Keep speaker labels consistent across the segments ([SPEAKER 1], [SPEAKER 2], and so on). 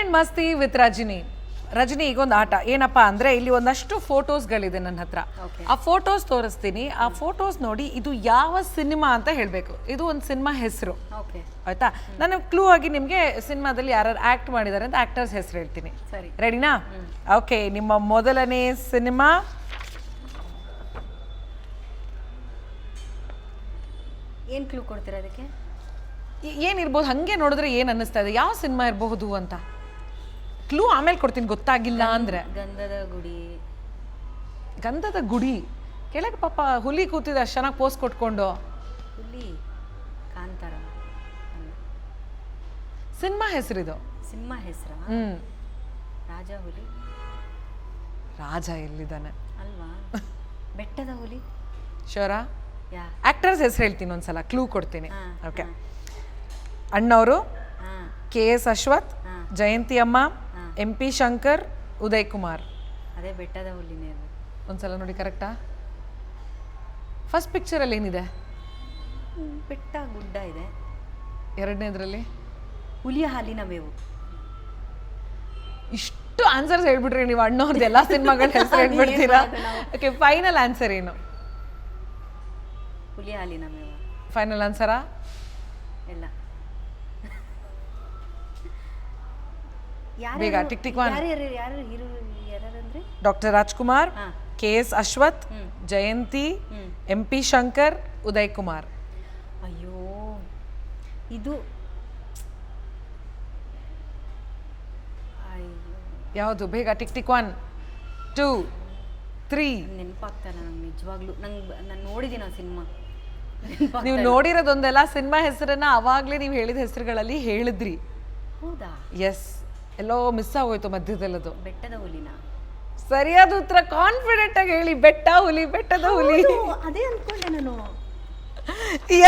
[SPEAKER 1] And ಮಸ್ತಿ with Rajani? Rajani ಈಗೊಂದು ಆಟ. ಏನಪ್ಪಾ ಅಂದ್ರೆ ಇಲ್ಲಿ ಒಂದಷ್ಟು ಫೋಟೋಸ್ಗಳಿದೆ ನನ್ನ ಹತ್ರ. ಆ ಫೋಟೋಸ್ ತೋರಿಸ್ತೀನಿ. ಆ ಫೋಟೋಸ್ ನೋಡಿ ಇದು ಯಾವ ಸಿನಿಮಾ ಅಂತ ಹೇಳಬೇಕು. ಇದು ಒಂದು ಸಿನಿಮಾ ಹೆಸರು.
[SPEAKER 2] ಓಕೆ
[SPEAKER 1] ಆಯ್ತಾ? ನಾನು ಕ್ಲೂ ಆಗಿ ನಿಮಗೆ ಸಿನಿಮಾದಲ್ಲಿ ಯಾರು ಆಕ್ಟ್ ಮಾಡಿದ್ದಾರೆ ಅಂತ ಆಕ್ಟರ್ಸ್ ಹೆಸರು ಹೇಳ್ತೀನಿ.
[SPEAKER 2] ಸರಿ.
[SPEAKER 1] ರೆಡಿನಾ ಓಕೆ ನಿಮ್ಮ ಮೊದಲನೇ ಸಿನಿಮಾ?
[SPEAKER 2] ಏನು ಕ್ಲೂ ಕೊಡ್ತೀರಾ ಅದಕ್ಕೆ?
[SPEAKER 1] ಏನಿರ್ಬೋದು ಹಂಗೆ ನೋಡಿದ್ರೆ ಏನು ಅನ್ನಿಸ್ತಾ ಇದೆ? ಯಾವ ಸಿನಿಮಾ ಇರಬಹುದು ಅಂತ? ಕ್ಲೂ ಆಮೇಲೆ ಕೊಡ್ತೀನಿ ಗೊತ್ತಾಗಿಲ್ಲ ಅಂದ್ರೆ.
[SPEAKER 2] ಗಂಧದ ಗುಡಿ.
[SPEAKER 1] ಗಂಧದ ಗುಡಿ. ಕೆಳಗೆ ಪಾಪ ಹುಲಿ ಕೂತಿದೆ ಅಷ್ಟು ಚೆನ್ನಾಗಿ ಪೋಸ್ ಕೊಟ್ಕೊಂಡು.
[SPEAKER 2] ಹುಲಿ ಕಾಂತಾರ.
[SPEAKER 1] ಸಿನಿಮಾ ಹೆಸರಿದು.
[SPEAKER 2] ಸಿನಿಮಾ ಹೆಸರ?
[SPEAKER 1] ಹ್ಮ್.
[SPEAKER 2] ರಾಜ ಹುಲಿ?
[SPEAKER 1] ರಾಜ ಎಲ್ಲಿದ್ದಾನೆ?
[SPEAKER 2] ಅಲ್ವಾ? ಬೆಟ್ಟದ ಹುಲಿ?
[SPEAKER 1] ಶೋರ?
[SPEAKER 2] ಯಾ.
[SPEAKER 1] ಆಕ್ಟರ್ಸ್ ಹೆಸರು ಹೇಳ್ತೀನಿ ಒಂದ್ಸಲ ಕ್ಲೂ ಕೊಡ್ತೀನಿ. ಓಕೆ ಅಣ್ಣವರು ಕೆ ಎಸ್ ಅಶ್ವಥ್. ಜಯಂತಿ ಅಮ್ಮ. ಎಂ ಪಿ ಶಂಕರ್ ಉದಯ್ ಕುಮಾರ್
[SPEAKER 2] ಅದೇ ಬೆಟ್ಟದ ಹುಲ್ಲಿನೇ
[SPEAKER 1] ಒಂದ್ಸಲ ನೋಡಿ ಕರೆಕ್ಟಾ? ಫಸ್ಟ್ ಪಿಕ್ಚರಲ್ಲಿ ಏನಿದೆ?
[SPEAKER 2] ಬೆಟ್ಟ ಗುಡ್ಡ ಇದೆ.
[SPEAKER 1] ಎರಡನೇದ್ರಲ್ಲಿ?
[SPEAKER 2] ಹುಲಿಯ ಹಾಲಿನ ಮೇವು.
[SPEAKER 1] ಇಷ್ಟು ಆನ್ಸರ್ಸ್ ಹೇಳ್ಬಿಟ್ರಿ ನೀವು ಅಣ್ಣವ್ರದ್ದು ಎಲ್ಲ ಸಿನಿಮಾಗಳ ಹೆಸರು ಹೇಳ್ಬಿಡ್ತೀರಾ? ಓಕೆ ಫೈನಲ್ ಆನ್ಸರ್ ಏನು?
[SPEAKER 2] ಹುಲಿಯ ಹಾಲಿನ ಮೇವು.
[SPEAKER 1] ಫೈನಲ್ ಆನ್ಸರಾ
[SPEAKER 2] ಎಲ್ಲ
[SPEAKER 1] ಬೇಗ, tick tick one. Doctor Rajkumar. K S Ashwath Jayanthi M P Shankar Uday Kumar.
[SPEAKER 2] ಅಯ್ಯೋ ಇದು
[SPEAKER 1] ಯಾವುದು? ಬೇಗ tick tick one two three.
[SPEAKER 2] ನೆನಪಾಗ್ತಾನೆ ನಂಗೆ ನಿಜವಾಗ್ಲೂ. ನಂಗೆ ನಾನು ನೋಡಿದ್ದೀನಿ ಆ ಸಿನಿಮಾ.
[SPEAKER 1] ನೀವು ನೋಡಿರೋದೊಂದೆಲ್ಲ ಸಿನಿಮಾ ಹೆಸರನ್ನ ಅವಾಗಲೇ ನೀವು ಹೇಳಿದ ಹೆಸರುಗಳಲ್ಲಿ ಹೇಳಿದ್ರಿ.
[SPEAKER 2] ಹೌದಾ?
[SPEAKER 1] ಎಸ್ ಎಲ್ಲೋ ಮಿಸ್ ಆಗೋಯ್ತು ಮಧ್ಯದಲ್ಲದು.
[SPEAKER 2] ಬೆಟ್ಟದ ಹುಲಿನ?
[SPEAKER 1] ಸರಿಯಾದ ಉತ್ತರ ಕಾನ್ಫಿಡೆಂಟ್ ಆಗಿ ಹೇಳಿ ಬೆಟ್ಟ ಹುಲಿ ಬೆಟ್ಟದ ಹುಲಿ.
[SPEAKER 2] ಅದೇ ಅನ್ಕೊಂಡೆ ನಾನು.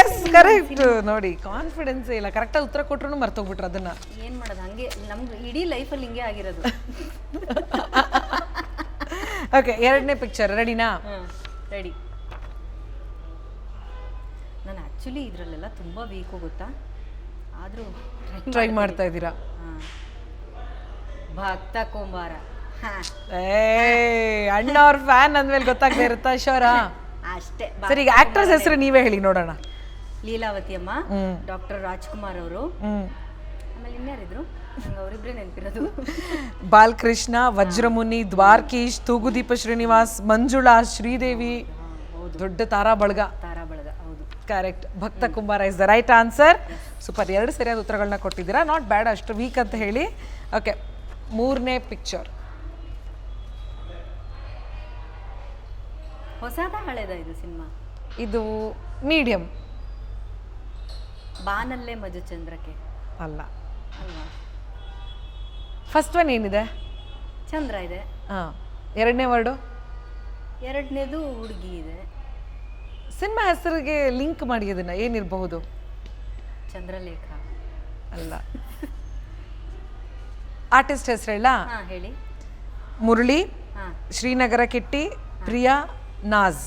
[SPEAKER 1] ಎಸ್ ಕರೆಕ್ಟ್ ನೋಡಿ ಕಾನ್ಫಿಡೆನ್ಸ್ ಇಲ್ಲ. ಕರೆಕ್ಟಾಗಿ ಉತ್ತರ ಕೊಟ್ರು ಮರ್ತೋಗ್ಬಿಟ್ರು ಅದನ್ನ.
[SPEAKER 2] ಏನ್ ಮಾಡೋದು? ಹಂಗೆ ನಮ್ಗೆ ಇಡೀ ಲೈಫಲ್ಲಿ ಹಿಂಗೆ ಆಗಿರೋದು.
[SPEAKER 1] ಓಕೆ ಎರಡನೇ ಪಿಕ್ಚರ್ ರೆಡಿನಾ
[SPEAKER 2] ರೆಡಿ ನಾನು ಆ್ಯಕ್ಚುಲಿ ಇದರಲ್ಲೆಲ್ಲ ತುಂಬ ವೀಕು ಗೊತ್ತಾ? ಆದರೂ
[SPEAKER 1] ಟ್ರೈ ಮಾಡ್ತಾ ಇದ್ದೀರಾ?
[SPEAKER 2] ಹಾಂ. ಭಕ್ತ ಕುಂಬಾರ.
[SPEAKER 1] ಏ ಅಣ್ಣ ಅವ್ರ ಫ್ಯಾನ್ ಅಂದ್ಮೇಲೆ ಗೊತ್ತಾಗ್ತಾ ಇರುತ್ತಾ ಶೋರ
[SPEAKER 2] ಅಷ್ಟೇ.
[SPEAKER 1] ಸರಿ ಈಗ ಆಕ್ಟ್ರೆಸ್ ಹೆಸರು ನೀವೇ ಹೇಳಿ ನೋಡೋಣ.
[SPEAKER 2] ಲೀಲಾವತಿ ಅಮ್ಮ ಡಾಕ್ಟರ್ ರಾಜ್ಕುಮಾರ್ ಅವರು. ಆಮೇಲೆ ಇನ್ಯಾರಿದ್ರು? ಅವರಿಬ್ರೆ ನೆನಪಿರೋದು.
[SPEAKER 1] ಬಾಲಕೃಷ್ಣ ವಜ್ರಮುನಿ ದ್ವಾರ್ಕೀಶ್ ತೂಗುದೀಪ ಶ್ರೀನಿವಾಸ್ ಮಂಜುಳಾ ಶ್ರೀದೇವಿ. ದೊಡ್ಡ ತಾರಾ ಬಳಗ
[SPEAKER 2] ತಾರಾ ಬಳಗ ಹೌದು.
[SPEAKER 1] Correct Bhakta Kumbara is the right answer super ಎರಡು ಸರಿಯಾದ ಉತ್ತರಗಳನ್ನ ಕೊಟ್ಟಿದ್ದೀರಾ? ನಾಟ್ ಬ್ಯಾಡ್ ಅಷ್ಟು ವೀಕ್ ಅಂತ ಹೇಳಿ. ಓಕೆ ಮೂರನೇ ಪಿಕ್ಚರ್
[SPEAKER 2] ಹೊಸದ ಹಳೆದ ಇದು ಸಿನಿಮಾ?
[SPEAKER 1] ಇದು ಮೀಡಿಯಂ
[SPEAKER 2] ಬಾನಲ್ಲೇ ಮಧುಚಂದ್ರಕ್ಕೆ
[SPEAKER 1] ಅಲ್ಲ.
[SPEAKER 2] ಅಲ್ವಾ?
[SPEAKER 1] ಫಸ್ಟ್ ಒನ್ ಏನಿದೆ?
[SPEAKER 2] ಚಂದ್ರ ಇದೆ.
[SPEAKER 1] ಹಾಂ. ಎರಡನೇ ವರ್ಡು
[SPEAKER 2] ಎರಡನೇದು ಹುಡುಗಿ ಇದೆ.
[SPEAKER 1] ಸಿನಿಮಾ ಹೆಸರಿಗೆ ಲಿಂಕ್ ಮಾಡಿ ಅದನ್ನ ಏನಿರಬಹುದು?
[SPEAKER 2] ಚಂದ್ರಲೇಖ.
[SPEAKER 1] ಅಲ್ಲ. ಆರ್ಟಿಸ್ಟ್ ಹೆಸರು ಹೇಳ
[SPEAKER 2] ಹಾ ಹೇಳಿ.
[SPEAKER 1] ಮುರಳಿ
[SPEAKER 2] ಹಾ.
[SPEAKER 1] ಶ್ರೀನಗರ ಕಿಟ್ಟಿ ಪ್ರಿಯಾ ನಾಜ್.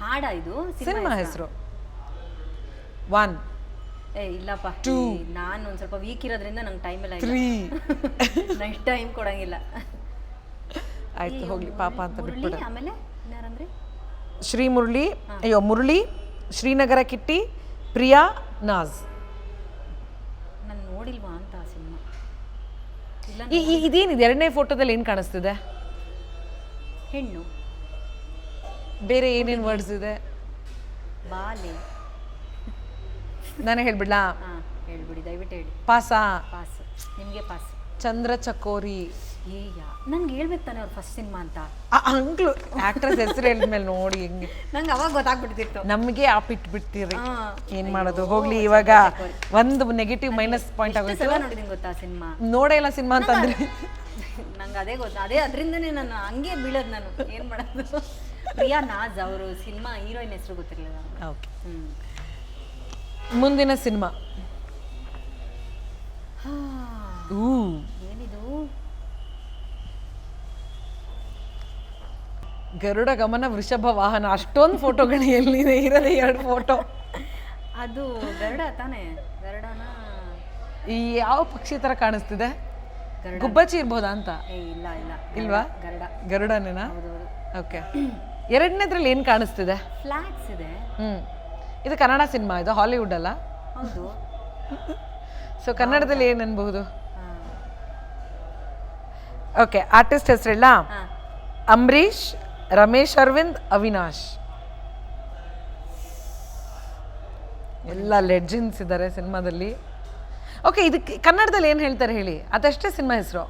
[SPEAKER 2] ಹಾಡಾ ಇದು?
[SPEAKER 1] ಸಿನಿಮಾ ಹೆಸರು? ಒನ್.
[SPEAKER 2] ಏ ಇಲ್ಲಪ್ಪ.
[SPEAKER 1] ಟೂ.
[SPEAKER 2] ಈ ನಾನು ಒಂದ್ ಸ್ವಲ್ಪ ವೀಕ್ ಇರೋದ್ರಿಂದ ನಂಗೆ ಟೈಮ್ ಇಲ್ಲ.
[SPEAKER 1] ತ್ರೀ.
[SPEAKER 2] ನೆಕ್ಸ್ಟ್ ಟೈಮ್ ಕೊಡಂಗಿಲ್ಲ.
[SPEAKER 1] ಆಯ್ತು ಹೋಗ್ಲಿ ಪಾಪ ಅಂತ
[SPEAKER 2] ಮುರಳಿ,
[SPEAKER 1] ಬಿಟ್ಬಿಡ.
[SPEAKER 2] ಆಮೇಲೆ ಇನ್ಯಾರಂದ್ರೆ?
[SPEAKER 1] ಶ್ರೀ ಮುರಳಿ ಅಯ್ಯೋ ಮುರಳಿ ಶ್ರೀನಗರ ಕಿಟ್ಟಿ ಪ್ರಿಯಾ ನಾಜ್.
[SPEAKER 2] ನೋಡಿಲ್ವಾ ಅಂತ ಆ ಸಿನಿಮಾ. ಇಲ್ಲ
[SPEAKER 1] ಈ ಈ- ಇದೇನಿದೆ? ಎರಡನೇ ಫೋಟೋದಲ್ಲಿ ಏನು ಕಾಣಿಸ್ತಿದೆ?
[SPEAKER 2] ಹೆಣ್ಣು.
[SPEAKER 1] ಬೇರೆ ಏನೇನು ವರ್ಡ್ಸ್ ಇದೆ?
[SPEAKER 2] ಬಾಲೆ.
[SPEAKER 1] ನಾನೇ ಹೇಳ್ಬಿಡ್ಲಾ?
[SPEAKER 2] ಹಾಂ ಹೇಳ್ಬಿಡಿ ದಯವಿಟ್ಟು ಹೇಳಿ.
[SPEAKER 1] ಪಾಸಾ.
[SPEAKER 2] ಪಾಸ್. ನಿಮಗೆ ಪಾಸ್.
[SPEAKER 1] ಚಂದ್ರ ಚಕೋರಿ.
[SPEAKER 2] ಏ ಯಾ. ನನ್ಗೆ ಹೇಳ್ಬೇಕು ತಾನೆ ಅವ್ರ ಫಸ್ಟ್ ಸಿನಿಮಾ ಅಂತ.
[SPEAKER 1] ಅಂಕ್ಲು ಆಕ್ಟ್ರೆಸ್ ಹೆಸರು ಹೇಳಿದ್ಮೇಲೆ ನೋಡಿ ಹೆಂಗೆ.
[SPEAKER 2] ನಂಗೆ ಅವಾಗ ಗೊತ್ತಾಗ್ಬಿಡ್ತಿತ್ತು
[SPEAKER 1] ನಮಗೆ ಆಪ್ ಇಟ್ಬಿಡ್ತೀರಿ
[SPEAKER 2] ಏನು
[SPEAKER 1] ಏನ್ ಮಾಡೋದು? ಹೋಗ್ಲಿ ಇವಾಗ ಒಂದು ನೆಗೆಟಿವ್ ಮೈನಸ್ ಪಾಯಿಂಟ್ ಆಗುತ್ತೆ
[SPEAKER 2] ಸಲ ನೋಡಿದೀನಿ ಗೊತ್ತಾ ಸಿನಿಮಾ
[SPEAKER 1] ನೋಡೇ ಇಲ್ಲ ಸಿನಿಮಾ ಅಂತಂದ್ರೆ.
[SPEAKER 2] ನಂಗೆ ಅದೇ ಗೊತ್ತು ಅದೇ ಅದರಿಂದನೇ ನಾನು ಹಂಗೆ ಬೀಳೋದು ನಾನು. ಏನು ಮಾಡೋದು? ಪ್ರಿಯಾ ನಾಜ್ ಅವರು ಸಿನಿಮಾ ಹೀರೋಯಿನ್ ಹೆಸರು ಗೊತ್ತಿರಲಿಲ್ಲ
[SPEAKER 1] ಓಕೆ. ಮುಂದಿನ ಸಿನಿಮಾ ಊ
[SPEAKER 2] ಏನಿದು
[SPEAKER 1] ಗರುಡ ಗಮನ ವೃಷಭ ವಾಹನ ಅಷ್ಟೊಂದು ಫೋಟೋಗಳು ಎಲ್ಲಿದೆ? ಇರೋದೇ ಎರಡು ಫೋಟೋ
[SPEAKER 2] ಅದು ಗರುಡ ತಾನೇ? ಗರುಡನ
[SPEAKER 1] ಈ ಯಾವ ಪಕ್ಷಿ ತರ ಕಾಣಿಸ್ತಿದೆ? ಗುಬ್ಬಚ್ಚಿ ಇರ್ಬೋದಾ ಅಂತ?
[SPEAKER 2] ಏ ಇಲ್ಲ ಇಲ್ಲ.
[SPEAKER 1] ಇಲ್ವಾ?
[SPEAKER 2] ಗರುಡ.
[SPEAKER 1] ಗರುಡನೇನಾ?
[SPEAKER 2] ಹೌದೌದು.
[SPEAKER 1] ಓಕೆ. ಎರಡನೇದ್ರಲ್ಲಿ ಏನು ಕಾಣಿಸ್ತಿದೆ?
[SPEAKER 2] ಫ್ಲಾಗ್ಸ್ ಇದೆ.
[SPEAKER 1] ಹ್ಞೂ ಇದು ಕನ್ನಡ ಸಿನಿಮಾ ಇದು ಹಾಲಿವುಡ್ ಅಲ್ಲ?
[SPEAKER 2] ಹೌದು.
[SPEAKER 1] ಸೊ ಕನ್ನಡದಲ್ಲಿ ಏನು ಅನ್ಬಹುದು? ಓಕೆ ಆರ್ಟಿಸ್ಟ್ ಹೆಸರಿಲ್ಲ
[SPEAKER 2] ಅಂಬರೀಶ್
[SPEAKER 1] ಅಂಬರೀಷ್ ರಮೇಶ್ ಅರವಿಂದ್ ಅವಿನಾಶ್. ಎಲ್ಲ ಲೆಜೆಂಡ್ಸ್ ಇದ್ದಾರೆ ಸಿನಿಮಾದಲ್ಲಿ. ಓಕೆ ಇದಕ್ಕೆ ಕನ್ನಡದಲ್ಲಿ ಏನು ಹೇಳ್ತಾರೆ ಹೇಳಿ? ಅದಷ್ಟೇ ಸಿನಿಮಾ ಹೆಸರು.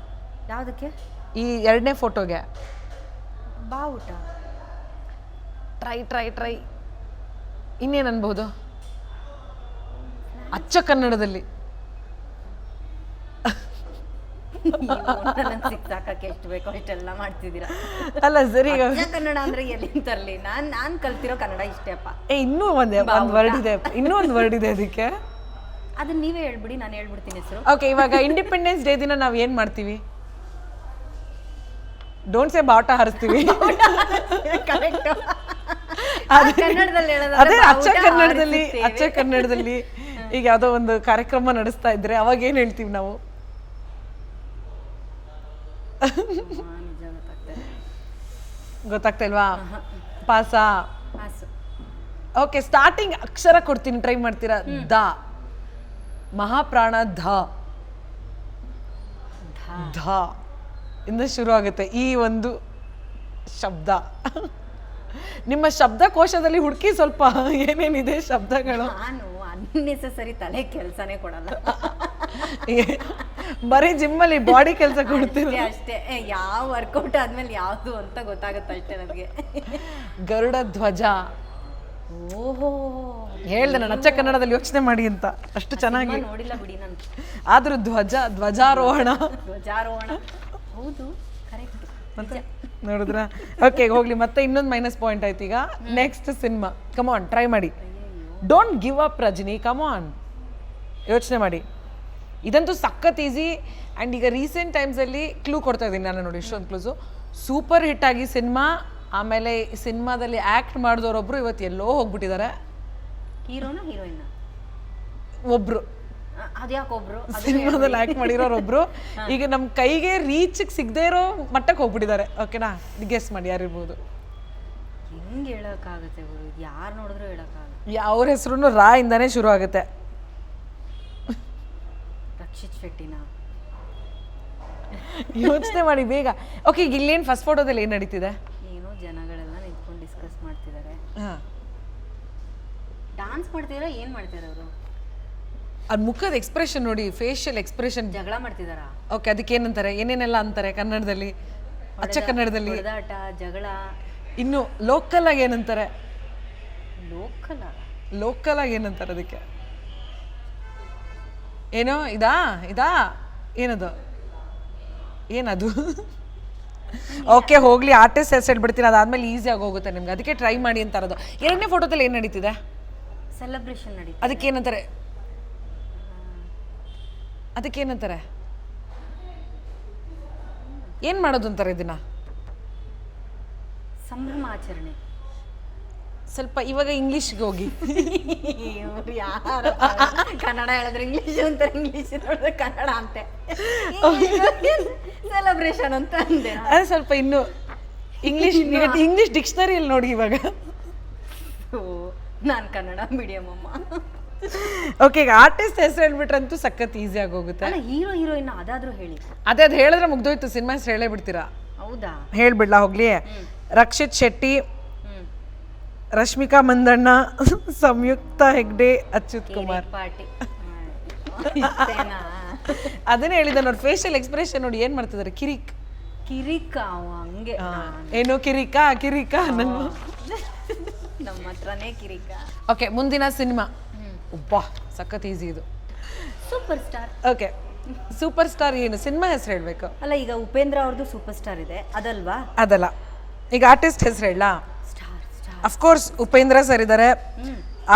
[SPEAKER 2] ಯಾವುದಕ್ಕೆ?
[SPEAKER 1] ಈ ಎರಡನೇ ಫೋಟೋಗೆ.
[SPEAKER 2] ಬಾವುಟ.
[SPEAKER 1] ಟ್ರೈ ಟ್ರೈ ಟ್ರೈ ಇನ್ನೇನು ಅನ್ಬೋದು? ಅಚ್ಚ ಕನ್ನಡದಲ್ಲಿ.
[SPEAKER 2] ಸಿಕ್ಕಾಕಕ್ಕೆ ಎಷ್ಟು ಬೇಕೋ ಅಷ್ಟೆಲ್ಲ ಮಾಡ್ತಿದ್ದೀರಾ?
[SPEAKER 1] ಅಲ್ಲ ಸರಿ ಈಗ
[SPEAKER 2] ಕನ್ನಡ ಅಂದ್ರೆ ಎಲ್ಲಿಂದ ತರ್ಲಿ? ನಾನ್ ನಾನ್ ಕಲ್ತಿರೋ ಕನ್ನಡ ಇಷ್ಟೇಪ್ಪ
[SPEAKER 1] ಏ ಇನ್ನೂ ಒಂದೇ ಒಂದು ವರ್ಡ್ ಇದೆ ಇನ್ನೂ ಒಂದು ವರ್ಡ್ ಇದೆ ಅದಕ್ಕೆ.
[SPEAKER 2] ಅದನ್ನ ನೀವೇ ಹೇಳ್ಬಿಡಿ ನಾನು ಹೇಳ್ಬಿಡ್ತೀನಿ ಹೆಸರು.
[SPEAKER 1] ಓಕೆ ಇವಾಗ ಇಂಡಿಪೆಂಡೆನ್ಸ್ ಡೇ ದಿನ ನಾವು ಏನು ಮಾಡ್ತೀವಿ? ಡೋಂಟ್ ಸೇ ಬಾವುಟ ಹಾರಿಸ್ತೀವಿ.
[SPEAKER 2] ಕರೆಕ್ಟ್
[SPEAKER 1] ಅದೇ-
[SPEAKER 2] ಕನ್ನಡದಲ್ಲಿ
[SPEAKER 1] ಅದೇ ಅಚ್ಚ ಕನ್ನಡದಲ್ಲಿ ಅಚ್ಚ ಕನ್ನಡದಲ್ಲಿ ಈಗ ಯಾವುದೋ ಒಂದು ಕಾರ್ಯಕ್ರಮ ನಡೆಸ್ತಾ ಇದ್ರೆ ಅವಾಗ ಏನು ಹೇಳ್ತೀವಿ ನಾವು?
[SPEAKER 2] ನಿಜ ಗೊತ್ತಾಗ್ತದೆ
[SPEAKER 1] ಗೊತ್ತಾಗ್ತಾ ಪಾಸು. ಓಕೆ ಸ್ಟಾರ್ಟಿಂಗ್ ಅಕ್ಷರ ಕೊಡ್ತೀನಿ ಟ್ರೈ ಮಾಡ್ತೀರಾ? ದ. ಮಹಾಪ್ರಾಣ ಧ. ಧ. ಇಂದ ಶುರು ಆಗುತ್ತೆ. ಈ ಒಂದು ಶಬ್ದ. ನಿಮ್ಮ ಶಬ್ದಕೋಶದಲ್ಲಿ ಹುಡುಕಿ ಸ್ವಲ್ಪ ಏನೇನಿದೆ ಶಬ್ದಗಳು?
[SPEAKER 2] ನಾನು ಅನ್ನೆಸೆಸರಿ ತಲೆ ಕೆಲಸನೇ ಕೊಡಲ್ಲ.
[SPEAKER 1] ಬರೀ ಜಿಮ್ಮಲ್ಲಿ ಬಾಡಿ ಕೆಲಸ ಕೊಡ್ತೀನಿ
[SPEAKER 2] ಅಷ್ಟೇ. ಯಾವ ವರ್ಕೌಟ್ ಆದ್ಮೇಲೆ ಯಾವುದು ಅಂತ ಗೊತ್ತಾಗುತ್ತೆ ಅಷ್ಟೇ ನನಗೆ
[SPEAKER 1] ಗರುಡ ಧ್ವಜ.
[SPEAKER 2] ಓಹೋ.
[SPEAKER 1] ಹೇಳ್ದೆ ನಾನು ಅಚ್ಚ ಕನ್ನಡದಲ್ಲಿ ಯೋಚನೆ ಮಾಡಿ ಅಂತ. ಅಷ್ಟು ಚೆನ್ನಾಗಿ.
[SPEAKER 2] ನೋಡಿಲ್ಲ ಬಿಡಿ ನಾನು.
[SPEAKER 1] ಆದ್ರೂ ಧ್ವಜ ಧ್ವಜಾರೋಹಣ.
[SPEAKER 2] ಧ್ವಜಾರೋಹಣ. ಹೌದು ಕರೆಕ್ಟ್
[SPEAKER 1] ಮತ್ತೆ? ನೋಡಿದ್ರ? ಓಕೆ ಹೋಗ್ಲಿ ಮತ್ತೆ ಇನ್ನೊಂದು ಮೈನಸ್ ಪಾಯಿಂಟ್ ಆಯ್ತು ಈಗ. Next cinema. Come on try ಮಾಡಿ. Don't give up Rajini. Come on ಯೋಚನೆ ಮಾಡಿ. ಇದಂತೂ ಸಖತ್ ಈಸಿ ಆ್ಯಂಡ್ ಈಗ ರೀಸೆಂಟ್ ಟೈಮ್ಸಲ್ಲಿ ಕ್ಲೂ ಕೊಡ್ತಾ ಇದ್ದೀನಿ ನಾನು ನೋಡಿ ಇಷ್ಟೊಂದು ಕ್ಲೂಸು ಸೂಪರ್ ಹಿಟ್ ಆಗಿ ಸಿನಿಮಾ ಆಮೇಲೆ ಸಿನಿಮಾದಲ್ಲಿ ಆ್ಯಕ್ಟ್ ಮಾಡಿದವರೊಬ್ರು ಇವತ್ತು ಎಲ್ಲೋ ಹೋಗ್ಬಿಟ್ಟಿದ್ದಾರೆ.
[SPEAKER 2] ಹೀರೋನ ಹೀರೋಯಿನ್
[SPEAKER 1] ಒಬ್ರು.
[SPEAKER 2] ಅದ್ಯಾಕೆ ಒಬ್ರು? ಅದು
[SPEAKER 1] ಸಿನಿಮಾದಲ್ಲಿ ಆ್ಯಕ್ಟ್ ಮಾಡಿರೋರೊಬ್ರು ಈಗ ನಮ್ಮ ಕೈಗೆ ರೀಚಿಗೆ ಸಿಗದೇ ಇರೋ ಮಟ್ಟಕ್ಕೆ ಹೋಗ್ಬಿಟ್ಟಿದ್ದಾರೆ. ಓಕೆನಾ ಗೆಸ್ ಮಾಡಿ ಯಾರಿರ್ಬೋದು?
[SPEAKER 2] ಹೆಂಗೆ ಹೇಳಕ್ಕಾಗತ್ತೆ ಗುರು? ಯಾರು ನೋಡಿದ್ರು ಹೇಳಕ್ಕಾಗಲ್ಲ.
[SPEAKER 1] ಅವ್ರ ಹೆಸರು ರಾ ಇಂದಾನೇ ಶುರು ಆಗುತ್ತೆ
[SPEAKER 2] ರಕ್ಷಿತ್ ಶೆಟ್ಟಿನ?
[SPEAKER 1] ಯೋಚನೆ ಮಾಡಿ ಬೇಗ. ಓಕೆ ಈಗ ಇಲ್ಲೇನು ಫಸ್ಟ್ ಫೋಟೋದಲ್ಲಿ ಏನು ನಡೀತಿದೆ?
[SPEAKER 2] ಏನೋ ಜನಗಳೆಲ್ಲ ನಿಂತ್ಕೊಂಡು ಡಿಸ್ಕಸ್ ಮಾಡ್ತಿದ್ದಾರೆ
[SPEAKER 1] ಹಾಂ.
[SPEAKER 2] ಡಾನ್ಸ್ ಮಾಡ್ತಿದಾರ ಏನ್ ಮಾಡ್ತಿದಾರೆ ಅವರು?
[SPEAKER 1] ಅದ್ ಮುಖದ ಎಕ್ಸ್ಪ್ರೆಷನ್ ನೋಡಿ ಫೇಶಿಯಲ್ ಎಕ್ಸ್ಪ್ರೆಷನ್
[SPEAKER 2] ಜಗಳ ಮಾಡ್ತಿದಾರಾ?
[SPEAKER 1] ಓಕೆ ಅದಕ್ಕೆ ಏನಂತಾರೆ? ಏನೇನೆಲ್ಲ ಅಂತಾರೆ ಕನ್ನಡದಲ್ಲಿ? ಅಚ್ಚ ಕನ್ನಡದಲ್ಲಿ?
[SPEAKER 2] ಹೊಡೆದಾಟ ಜಗಳ.
[SPEAKER 1] ಇನ್ನು ಲೋಕಲ್ ಆಗಿ ಏನಂತಾರೆ?
[SPEAKER 2] ಲೋಕಲ್
[SPEAKER 1] ಲೋಕಲ್ ಆಗಿ ಏನಂತಾರೆ ಅದಕ್ಕೆ? ಏನೋ ಇದಾ ಇದಾ ಏನದು? ಏನದು? ಓಕೆ ಹೋಗ್ಲಿ ಆರ್ಟಿಸ್ಟ್ ಹೆಸರು ಹೇಳ್ಬಿಡ್ತೀನಿ ಅದಾದ್ಮೇಲೆ ಈಸಿಯಾಗಿ ಹೋಗುತ್ತೆ ನಿಮ್ಗೆ. ಅದಕ್ಕೆ ಟ್ರೈ ಮಾಡಿ ಅಂತ ಇರೋದು. ಎರಡನೇ ಫೋಟೋದಲ್ಲಿ ಏನು ನಡೀತಿದೆ?
[SPEAKER 2] ಸೆಲೆಬ್ರೇಷನ್ ನಡೀತಿದೆ.
[SPEAKER 1] ಅದಕ್ಕೆ ಏನಂತಾರೆ? ಅದಕ್ಕೆ ಏನಂತಾರೆ? ಏನು ಮಾಡೋದು ಅಂತಾರೆ ಇದನ್ನ
[SPEAKER 2] ಸಂಭ್ರಮಾಚರಣೆ.
[SPEAKER 1] ಸ್ವಲ್ಪ ಇವಾಗ ಇಂಗ್ಲೀಷ್ಗೆ ಹೋಗಿ.
[SPEAKER 2] ಇವ್ರು ಯಾರು? ಕನ್ನಡ ಹೇಳಿದ್ರೆ ಇಂಗ್ಲಿಷ್ ಅಂತ ಇಂಗ್ಲಿಷ್ ನೋಡಿದ್ರೆ ಕನ್ನಡ ಅಂತೆ. ಸೆಲೆಬ್ರೇಷನ್ ಅಂತ ಅಂದೆ
[SPEAKER 1] ಅದು ಸ್ವಲ್ಪ ಇನ್ನು ಇಂಗ್ಲೀಷ್ ಇಂಗ್ಲೀಷ್ ಡಿಕ್ಷನರಿಯಲ್ಲಿ ನೋಡಿ ಇವಾಗ.
[SPEAKER 2] ನಾನು ನಾನ್ ಕನ್ನಡ ಮೀಡಿಯಂ ಅಮ್ಮ.
[SPEAKER 1] ಓಕೆ ಈಗ ಆರ್ಟಿಸ್ಟ್ ಹೆಸರು ಹೇಳ್ಬಿಟ್ರಂತೂ ಸಖತ್ ಈಸಿ ಆಗಿ ಹೋಗುತ್ತೆ.
[SPEAKER 2] ಹೀರೋ ಹೀರೋಯಿನ್ ಅದಾದ್ರೂ ಹೇಳಿ.
[SPEAKER 1] ಅದೇ ಅದು ಹೇಳಿದ್ರೆ ಮುಗ್ದೋಯ್ತು ಸಿನಿಮಾ ಹೆಸರು ಹೇಳೇ ಬಿಡ್ತೀರಾ?
[SPEAKER 2] ಹೌದಾ?
[SPEAKER 1] ಹೇಳ್ಬಿಡ್ಲಾ ಹೋಗ್ಲಿ. ರಕ್ಷಿತ್ ಶೆಟ್ಟಿ ರಶ್ಮಿಕಾ ಮಂದಣ್ಣ ಸಂಯುಕ್ತ ಹೆಗ್ಡೆ ಅಚ್ಯುತ್ ಕುಮಾರ್.
[SPEAKER 2] ಪಾರ್ಟಿ.
[SPEAKER 1] ಅದನ್ನೇ ಹೇಳಿದ ನೋಡಿ ಫೇಶಿಯಲ್ ಎಕ್ಸ್ಪ್ರೆಷನ್ ನೋಡಿ ಏನ್ ಮಾಡ್ತಿದಾರೆ? ಕಿರಿಕ್.
[SPEAKER 2] ಕಿರಿಕ ಅವ ಹಂಗೆ.
[SPEAKER 1] ಏನು ಕಿರಿಕ? ಕಿರಿಕ ನನ್ನ
[SPEAKER 2] ನಮ್ಮ ಹತ್ರನೇ ಕಿರಿಕ.
[SPEAKER 1] ಓಕೆ ಮುಂದಿನ ಸಿನಿಮಾ. ಒಬ್ಬ ಸಖತ್ ಈಸಿ ಇದು.
[SPEAKER 2] Super star
[SPEAKER 1] okay super star ಏನು? ಸಿನಿಮಾ ಹೆಸರು ಹೇಳ್ಬೇಕು.
[SPEAKER 2] ಅಲ್ಲ ಈಗ ಉಪೇಂದ್ರ ಅವ್ರದ್ದು ಸೂಪರ್ ಸ್ಟಾರ್ ಇದೆ. ಅದಲ್ವಾ?
[SPEAKER 1] ಅದಲ್ಲ. ಈಗ ಆರ್ಟಿಸ್ಟ್ ಹೆಸರು ಹೇಳ
[SPEAKER 2] star star
[SPEAKER 1] of course Upendra sir ಇದ್ದಾರೆ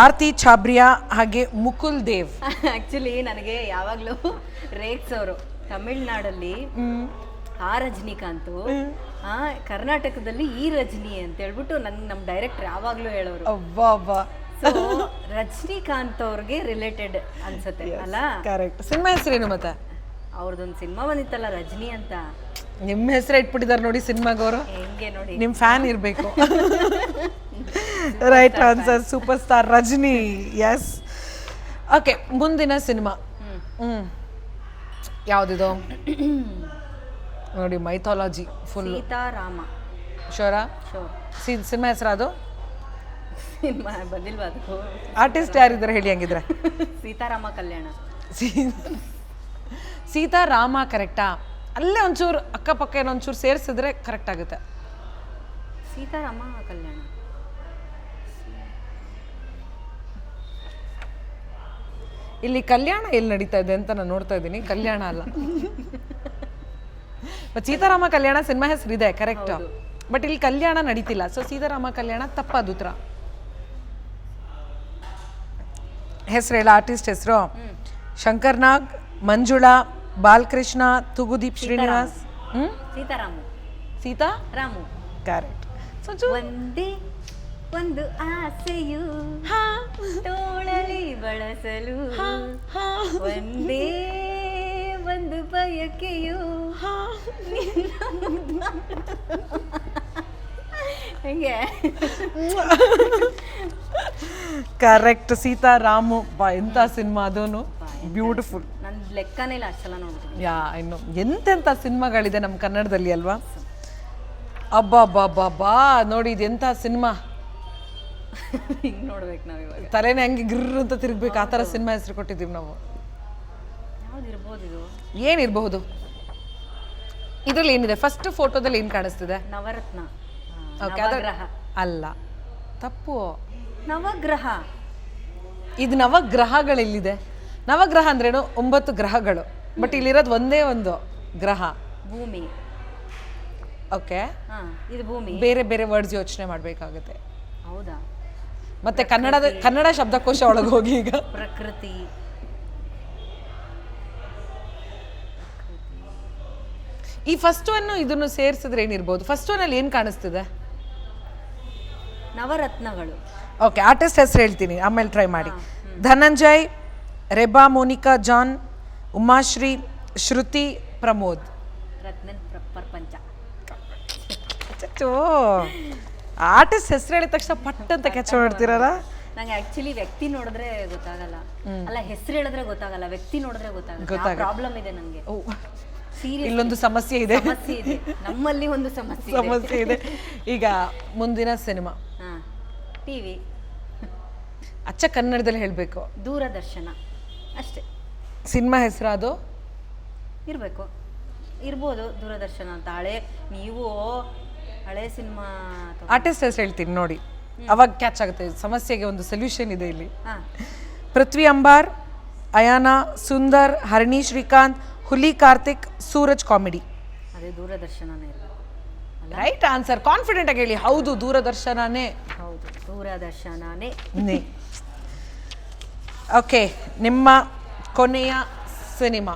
[SPEAKER 1] ಆರ್ತಿ ಛಾಬ್ರಿಯಾ ಹಾಗೆ ಮುಕುಲ್ ದೇವ್.
[SPEAKER 2] ಆಕ್ಚುಲಿ ನನಗೆ ಯಾವಾಗಲೂ ರೇಕ್ಸ್ ಅವರು ತಮಿಳ್ನಾಡಲ್ಲಿ ಆ ರಜನಿಕಾಂತ್ ಆ ಕರ್ನಾಟಕದಲ್ಲಿ ಈ ರಜನಿ ಅಂತ ಹೇಳ್ಬಿಟ್ಟು ನನ್ ನಮ್ಮ ಡೈರೆಕ್ಟರ್ ಯಾವಾಗ್ಲೂ ಹೇಳೋರು.
[SPEAKER 1] ಅಬ್ಬಾ ಅಬ್ಬಾ
[SPEAKER 2] ಸೊ ರಜನಿಕಾಂತ್ ಅವ್ರಿಗೆ ರಿಲೇಟೆಡ್ ಅನ್ಸುತ್ತೆ ಅಲ್ಲ?
[SPEAKER 1] ಕರೆಕ್ಟ್ ಸಿನಿಮಾ ಹೆಸರೇನು ಮತ್ತೆ?
[SPEAKER 2] ಅವ್ರದ್ದೊಂದು ಸಿನಿಮಾ ಬಂದಿತ್ತಲ್ಲ ರಜನಿ ಅಂತ.
[SPEAKER 1] ನಿಮ್ಮ ಹೆಸರು ಇಟ್ಬಿಟ್ಟಿದ್ದಾರೆ ನೋಡಿ ಸಿನಿಮಾಗವರು
[SPEAKER 2] ಹೆಂಗೆ ನೋಡಿ?
[SPEAKER 1] ನಿಮ್ಮ ಫ್ಯಾನ್ ಇರಬೇಕು. Right answer super star Rajini yes okay ಮುಂದಿನ ಸಿನಿಮಾ. ಹ್ಞೂ ಯಾವುದಿದು? ನೋಡಿ ಮೈಥಾಲಜಿ ಫುಲ್
[SPEAKER 2] ಸೀತಾರಾಮ.
[SPEAKER 1] ಶೋರಾ
[SPEAKER 2] ಶೋ
[SPEAKER 1] ಸಿನಿಮಾ ಹೆಸರು ಅದು?
[SPEAKER 2] ಸಿನಿಮಾ ಬಂದಿಲ್ವಾ ಅದು?
[SPEAKER 1] ಆರ್ಟಿಸ್ಟ್ ಯಾರಿದ್ದಾರೆ ಹೇಳಿ ಹಂಗಿದ್ರೆ?
[SPEAKER 2] ಸೀತಾರಾಮ ಕಲ್ಯಾಣ.
[SPEAKER 1] ಸೀ- ಸೀತಾರಾಮ ಕರೆಕ್ಟಾ? ಅಲ್ಲೇ ಒಂಚೂರು ಅಕ್ಕಪಕ್ಕ ಏನೋ ಒಂಚೂರು ಸೇರಿಸಿದ್ರೆ ಕರೆಕ್ಟ್ ಆಗುತ್ತೆ.
[SPEAKER 2] ಸೀತಾರಾಮ ಕಲ್ಯಾಣ.
[SPEAKER 1] ಇಲ್ಲಿ ಕಲ್ಯಾಣ ಎಲ್ಲಿ ನಡೀತಾ ಇದೆ ಅಂತ ನಾನು ನೋಡ್ತಾ ಇದ್ದೀನಿ. ಕಲ್ಯಾಣ ಅಲ್ಲ. ಸೀತಾರಾಮ ಕಲ್ಯಾಣ ಸಿನಿಮಾ ಹೆಸರು ಇದೆ ಕರೆಕ್ಟ್ ಬಟ್ ಇಲ್ಲಿ ಕಲ್ಯಾಣ ನಡೀತಿಲ್ಲ. ಸೊ ಸೀತಾರಾಮ ಕಲ್ಯಾಣ ತಪ್ಪದು ಉತ್ತರ ಹೆಸರು ಹೇಳ ಆರ್ಟಿಸ್ಟ್ ಹೆಸರು. ಶಂಕರ್ ನಾಗ್ ಮಂಜುಳಾ ಬಾಲಕೃಷ್ಣ ತುಗುದೀಪ್ ಶ್ರೀನಿವಾಸ್. ಹ್ಮ್?
[SPEAKER 2] ಸೀತಾರಾಮು.
[SPEAKER 1] ಸೀತಾ?
[SPEAKER 2] ರಾಮು.
[SPEAKER 1] ಕರೆಕ್ಟ್ ಸೊ
[SPEAKER 2] ಒಂದೇ ಒಂದು ಆಸೆಯು ತೋಳಲಿ ಬಳಸಲು ಒಂದೇ ಒಂದು ಬಯಕೆಯು ಹಂಗೆ?
[SPEAKER 1] ಕರೆಕ್ಟ್. ಸೀತಾರಾಮು ಬಾ ಎಂತ ಸಿನಿಮಾ ಅದೂ ಬ್ಯೂಟಿಫುಲ್
[SPEAKER 2] ನನ್ನ ಲೆಕ್ಕನೇ ಇಲ್ಲ ಅಷ್ಟೆಲ್ಲ ನೋಡ್ತೀನಿ.
[SPEAKER 1] ಯಾ ಇನ್ನು ಎಂತೆಂಥ ಸಿನಿಮಾಗಳಿದೆ ನಮ್ಮ ಕನ್ನಡದಲ್ಲಿ ಅಲ್ವಾ? ಅಬ್ಬಾ ಬಾ ಬಾ ಬಾ ನೋಡಿ ಇದೆಂಥ ಸಿನಿಮಾ?
[SPEAKER 2] ಹಿಂಗ್ ನೋಡ್ಬೇಕು ನಾವು ಇವಾಗ.
[SPEAKER 1] ತಲೆನೇ ಹಂಗೆ ಗಿರ್ರ್ ಅಂತ ತಿರುಗ್ಬೇಕು ಆ ಥರ ಸಿನಿಮಾ ಹೆಸರು ಕೊಟ್ಟಿದ್ದೀವಿ ನಾವು.
[SPEAKER 2] ಯಾವ್ದು ಇರ್ಬೋದು ಇದು?
[SPEAKER 1] ಏನಿರಬಹುದು? ಇದರಲ್ಲಿ ಏನಿದೆ? ಫಸ್ಟ್ ಫೋಟೋದಲ್ಲಿ ಏನು ಕಾಣಿಸ್ತಿದೆ?
[SPEAKER 2] ನವರತ್ನ.
[SPEAKER 1] ಓಕೆ
[SPEAKER 2] ನವಗ್ರಹ.
[SPEAKER 1] ಅಲ್ಲ. ತಪ್ಪು.
[SPEAKER 2] ನವಗ್ರಹ.
[SPEAKER 1] ಇದು ನವಗ್ರಹಗಳೆಲ್ಲಿದೆ. ನವಗ್ರಹ ಅಂದ್ರೇನು ಒಂಬತ್ತು ಗ್ರಹಗಳು. ಬಟ್ ಇಲ್ಲಿರೋದು ಒಂದೇ ಒಂದು ಗ್ರಹ.
[SPEAKER 2] ಭೂಮಿ.
[SPEAKER 1] ಓಕೆ
[SPEAKER 2] ಹಾ ಇದು ಭೂಮಿ.
[SPEAKER 1] ಬೇರೆ ಬೇರೆ ವರ್ಡ್ಸ್ ಯೋಚನೆ ಮಾಡಬೇಕಾಗುತ್ತೆ.
[SPEAKER 2] ಹೌದಾ?
[SPEAKER 1] ಮತ್ತೆ ಕನ್ನಡದ ಕನ್ನಡ ಶಬ್ದಕೋಶ ಒಳಗೆ ಹೋಗಿ ಈಗ
[SPEAKER 2] ಪ್ರಕೃತಿ
[SPEAKER 1] ಈ ಫಸ್ಟ್ ಒನ್ ಇದನ್ನು ಸೇರಿಸಿದ್ರೆ ಏನಿರ್ಬೋದು ಫಸ್ಟ್ ಒನ್ ಅಲ್ಲಿ ಏನು ಕಾಣಿಸ್ತಿದೆ
[SPEAKER 2] ನವರತ್ನಗಳು
[SPEAKER 1] ಓಕೆ ಆರ್ಟಿಸ್ಟ್ ಹೆಸರು ಹೇಳ್ತೀನಿ ಆಮೇಲೆ ಟ್ರೈ ಮಾಡಿ ಧನಂಜಯ್ ರೆಬಾ ಮೋನಿಕಾ ಜಾನ್ ಉಮಾಶ್ರೀ ಶ್ರುತಿ ಪ್ರಮೋದ್
[SPEAKER 2] ರತ್ನ ಪ್ರ- ಪ್ರಪಂಚ
[SPEAKER 1] ಆರ್ಟಿಸ್ಟ್ ಹೆಸರು ಹೇಳಿದ ತಕ್ಷಣ ಪಟ್ ಅಂತ ಕೆಚ್ಚ ಮಾಡ್ತೀರಲ್ಲ?
[SPEAKER 2] ನಂಗೆ ಆಕ್ಚುಲಿ ವ್ಯಕ್ತಿ ನೋಡಿದ್ರೆ ಗೊತ್ತಾಗಲ್ಲ. ಅಲ್ಲ ಹೆಸರು ಹೇಳಿದ್ರೆ ಗೊತ್ತಾಗಲ್ಲ ವ್ಯಕ್ತಿ ನೋಡಿದ್ರೆ ಗೊತ್ತಾಗಲ್ಲ. ಪ್ರಾಬ್ಲಮ್ ಇದೆ ನನಗೆ
[SPEAKER 1] ಇಲ್ಲೊಂದು ಸಮಸ್ಯೆ ಇದೆ.
[SPEAKER 2] ನಮ್ಮಲ್ಲಿ ಒಂದು ಸಮಸ್ಯೆ
[SPEAKER 1] ಸಮಸ್ಯೆ ಇದೆ. ಈಗ ಮುಂದಿನ ಸಿನಿಮಾ.
[SPEAKER 2] ಹಾ. ಟಿವಿ
[SPEAKER 1] ಅಚ್ಚ ಕನ್ನಡದಲ್ಲಿ ಹೇಳಬೇಕು.
[SPEAKER 2] ದೂರದರ್ಶನ. ಅಷ್ಟೇ.
[SPEAKER 1] ಸಿನಿಮಾ ಹೆಸರು ಅದು?
[SPEAKER 2] ಇರಬೇಕು. ಇರ್ಬೋದು ದೂರದರ್ಶನ ಅಂತ. ಹಳೆ ನೀವು ಹಳೆ ಸಿನಿಮಾ
[SPEAKER 1] ಆರ್ಟಿಸ್ಟ್ ಹೆಸರು ಹೇಳ್ತೀನಿ ನೋಡಿ. ಅವಾಗ ಕ್ಯಾಚ್ ಆಗುತ್ತೆ. ಸಮಸ್ಯೆಗೆ ಒಂದು ಸೊಲ್ಯೂಷನ್ ಇದೆ ಇಲ್ಲಿ. ಪೃಥ್ವಿ ಅಂಬಾರ್ ಅಯಾನ ಸುಂದರ್ ಹರಣಿ ಶ್ರೀಕಾಂತ್ ಹುಲಿ ಕಾರ್ತಿಕ್ ಸೂರಜ್ ಕಾಮಿಡಿ
[SPEAKER 2] ಅದೇ ದೂರದರ್ಶನನೇ
[SPEAKER 1] ರೈಟ್ ಆನ್ಸರ್ ಕಾನ್ಫಿಡೆಂಟ್ ಆಗಿ ಹೇಳಿ. ಹೌದು ದೂರದರ್ಶನನೇ.
[SPEAKER 2] ಹೌದು ದೂರದರ್ಶನನೇ.
[SPEAKER 1] ಓಕೆ ನಿಮ್ಮ ಕೊನೆಯ ಸಿನಿಮಾ.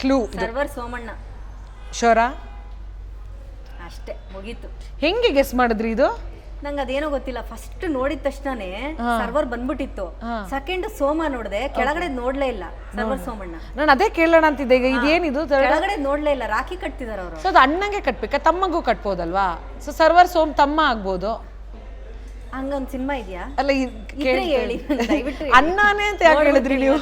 [SPEAKER 1] Clue
[SPEAKER 2] server Somanna.
[SPEAKER 1] ಶೋರ
[SPEAKER 2] ಅಷ್ಟೇ ಮುಗೀತು.
[SPEAKER 1] ಹೆಂಗೆ ಗೆಸ್ ಮಾಡಿದ್ರಿ ಇದು?
[SPEAKER 2] ನಂಗೆ ಅದೇನೋ ಗೊತ್ತಿಲ್ಲ. ಫಸ್ಟ್ ನೋಡಿದ ತಕ್ಷಣನೇ ಸರ್ವರ್ ಬಂದ್ಬಿಟ್ಟಿತ್ತು. ಸೆಕೆಂಡ್ ಸೋಮ ನೋಡ್ದೆ ಕೆಳಗಡೆ ನೋಡ್ಲೇ ಇಲ್ಲ ಸರ್ವರ್ ಸೋಮಣ್ಣ.
[SPEAKER 1] ನಾನು ಅದೇ ಕೇಳೋಣ ಅಂತಿದ್ದೆ ಈಗ ಇದೇನಿದು?
[SPEAKER 2] ಕೆಳಗಡೆ ನೋಡ್ಲೇ ಇಲ್ಲ ರಾಖಿ ಕಟ್ತಿದಾರ ಅವರು.
[SPEAKER 1] ಸೊ ಅದು ಅಣ್ಣಂಗೆ ಕಟ್ಬೇಕಾ? ತಮ್ಮಗೂ ಕಟ್ಬೋದಲ್ವಾ? ಸೊ ಸರ್ವರ್ ಸೋಮ್ ತಮ್ಮ ಆಗ್ಬೋದು.
[SPEAKER 2] ಹಂಗೊಂದ್ ಸಿನಿಮಾ ಇದೆಯಾ?
[SPEAKER 1] ಅಲ್ಲ
[SPEAKER 2] ಹೇಳಿ
[SPEAKER 1] ಅಣ್ಣಾನೇ
[SPEAKER 2] ದಯವಿಟ್ಟು.
[SPEAKER 1] ಅಂತ ಯಾಕೆ ಹೇಳಿದ್ರಿ ನೀವು.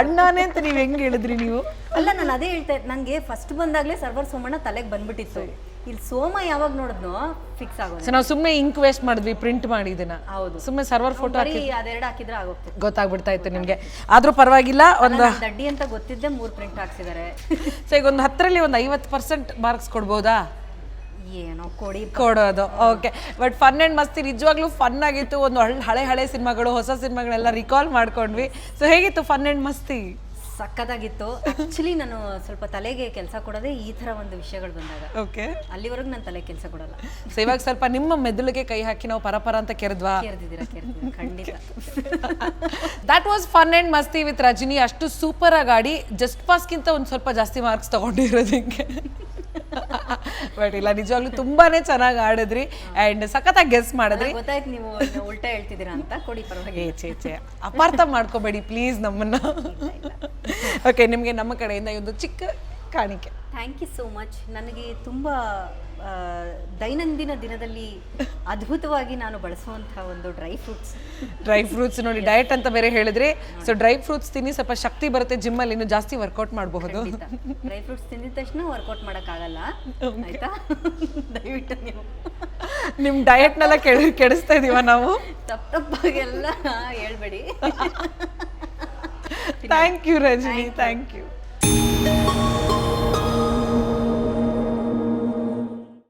[SPEAKER 1] ಅಣ್ಣನೇ ಅಂತ ನೀವು ಹೆಂಗ್ ಹೇಳಿದ್ರಿ ನೀವು?
[SPEAKER 2] ಅಲ್ಲ ನಾನು ಅದೇ ಹೇಳ್ತಾ ನನಗೆ ನಂಗೆ ಫಸ್ಟ್ ಬಂದಾಗ್ಲೇ ಸರ್ವರ್ ಸೋಮಣ್ಣ ತಲೆಗೆ ಬಂದ್ಬಿಟ್ಟಿತ್ತು. ಇಲ್ಲಿ ಸೋಮ ಯಾವಾಗ ನೋಡಿದ್ನೋ ಫಿಕ್ಸ್ ಆಗೋದು.
[SPEAKER 1] ನಾವು ಸುಮ್ಮನೆ ಇಂಕ್ ವೇಸ್ಟ್ ಮಾಡಿದ್ವಿ ಪ್ರಿಂಟ್ ಮಾಡಿ ಇದನ್ನ.
[SPEAKER 2] ಹೌದು.
[SPEAKER 1] ಸುಮ್ಮನೆ ಸರ್ವರ್ ಫೋಟೋ
[SPEAKER 2] ಹಾಕಿ ಅದೆರಡು ಹಾಕಿದ್ರೆ ಆಗೋಗ್ತದೆ
[SPEAKER 1] ಗೊತ್ತಾಗ್ಬಿಡ್ತಾ ಇತ್ತು ನಿಮ್ಗೆ. ಆದ್ರೂ ಪರವಾಗಿಲ್ಲ ಒಂದು
[SPEAKER 2] ದಡ್ಡಿ ಅಂತ ಗೊತ್ತಿದ್ದೆ ಮೂರ್ ಪ್ರಿಂಟ್ ಹಾಕ್ಸಿದ್ದಾರೆ
[SPEAKER 1] ಸೊ ಈಗ ಒಂದು ಹತ್ತರಲ್ಲಿ ಒಂದು ಐವತ್ತು ಪರ್ಸೆಂಟ್ ಮಾರ್ಕ್ಸ್ ಕೊಡ್ಬೋದಾ?
[SPEAKER 2] ಏನೋ ಕೊಡಿ
[SPEAKER 1] ಕೊಡೋದು. ಓಕೆ ಬಟ್ ಫನ್ ಆ್ಯಂಡ್ ಮಸ್ತಿ ನಿಜವಾಗ್ಲೂ ಫನ್ ಆಗಿತ್ತು. ಒಂದು ಹಳ್- ಹಳೆ ಸಿನಿಮಾಗಳು ಹೊಸ ಸಿನಿಮಾಗಳೆಲ್ಲ ರಿಕಾಲ್ ಮಾಡ್ಕೊಂಡ್ವಿ. ಸೊ ಹೇಗಿತ್ತು ಫನ್ ಆ್ಯಂಡ್ ಮಸ್ತಿ
[SPEAKER 2] ಸಕ್ಕತ್ತಾಗಿತ್ತು ಆಕ್ಚುಲಿ ನಾನು ಸ್ವಲ್ಪ ತಲೆಗೆ ಕೆಲಸ ಕೊಡೋದೇ ಈ ತರ ಒಂದು ವಿಷಯಗಳು ಬಂದಾಗ.
[SPEAKER 1] ಓಕೆ
[SPEAKER 2] ಅಲ್ಲಿವರೆಗೂ ನಾನು ತಲೆ ಕೆಲಸ ಕೊಡಲ್ಲ.
[SPEAKER 1] ಸೊ ಇವಾಗ ಸ್ವಲ್ಪ ನಿಮ್ಮ ಮೆದುಳಿಗೆ ಕೈ ಹಾಕಿ ನಾವು ಪರಪರ ಅಂತ ಕೆರೆದ್ವಾ?
[SPEAKER 2] ಕೇರ್ದಿದ್ದೀರಾ ಕೇರ್ದಿದ್ದೀರಾ? ಖಂಡಿತ.
[SPEAKER 1] That was fun and masti with Rajini. ಅಷ್ಟು ಸೂಪರ್ ಆಗಿ ಆಡಿ ಜಸ್ಟ್ ಪಾಸ್ಗಿಂತ ಒಂದು ಸ್ವಲ್ಪ ಜಾಸ್ತಿ ಮಾರ್ಕ್ಸ್ ತಗೊಂಡಿರೋದಕ್ಕೆ. ಬಟ್ ಇಲ್ಲ ನಿಜವಾಗ್ಲೂ ತುಂಬಾನೇ ಚೆನ್ನಾಗಿ ಆಡಿದ್ರಿ ಅಂಡ್ ಸಖತ್ತಾಗಿ ಗೆಸ್ ಮಾಡಿದ್ರಿ.
[SPEAKER 2] ಗೊತ್ತಾಯ್ತು ನೀವು ಉಲ್ಟಾ ಹೇಳ್ತಿದ್ದೀರಾ ಅಂತ. ಕೊಡಿ ಪರವಾಗಿ
[SPEAKER 1] ಏ ಚೇ ಚೇ ಅಪಾರ್ಥ ಮಾಡ್ಕೋಬೇಡಿ ಪ್ಲೀಸ್ ನಮ್ಮನ್ನ. ಓಕೆ ನಿಮಗೆ ನಮ್ಮ ಕಡೆಯಿಂದ ಒಂದು ಚಿಕ್ಕ ಕಾಣಿಕೆ.
[SPEAKER 2] ಥ್ಯಾಂಕ್ ಯು ಸೋ ಮಚ್ ನನಗೆ ತುಂಬ ದೈನಂದಿನ ದಿನದಲ್ಲಿ ಅದ್ಭುತವಾಗಿ ನಾನು ಬಳಸುವಂತಹ ಒಂದು ಡ್ರೈ ಫ್ರೂಟ್ಸ್
[SPEAKER 1] ಡ್ರೈ ಫ್ರೂಟ್ಸ್ ನೋಡಿ ಡಯಟ್ ಅಂತ ಬೇರೆ ಹೇಳಿದ್ರೆ ಸೊ ಡ್ರೈ ಫ್ರೂಟ್ಸ್ ತಿನ್ನಿ ಸ್ವಲ್ಪ ಶಕ್ತಿ ಬರುತ್ತೆ ಜಿಮ್ಮಲ್ಲಿ ಇನ್ನು ಜಾಸ್ತಿ ವರ್ಕೌಟ್ ಮಾಡಬಹುದು.
[SPEAKER 2] ಡ್ರೈ ಫ್ರೂಟ್ಸ್ ತಿಂದಿದ ತಕ್ಷಣ ವರ್ಕೌಟ್ ಮಾಡೋಕ್ಕಾಗಲ್ಲ. ಆಯ್ತಾ? ದಯವಿಟ್ಟು ನೀವು.
[SPEAKER 1] ನಿಮ್ಮ ಡಯಟ್ನೆಲ್ಲ ಕೆಡ ಕೆಡಿಸ್ತಾ ಇದೀವ ನಾವು?
[SPEAKER 2] ತಪ್ಪು ತಪ್ಪಾಗೆಲ್ಲ ಹೇಳ್ಬೇಡಿ.
[SPEAKER 1] Thank you Rajini. Thank you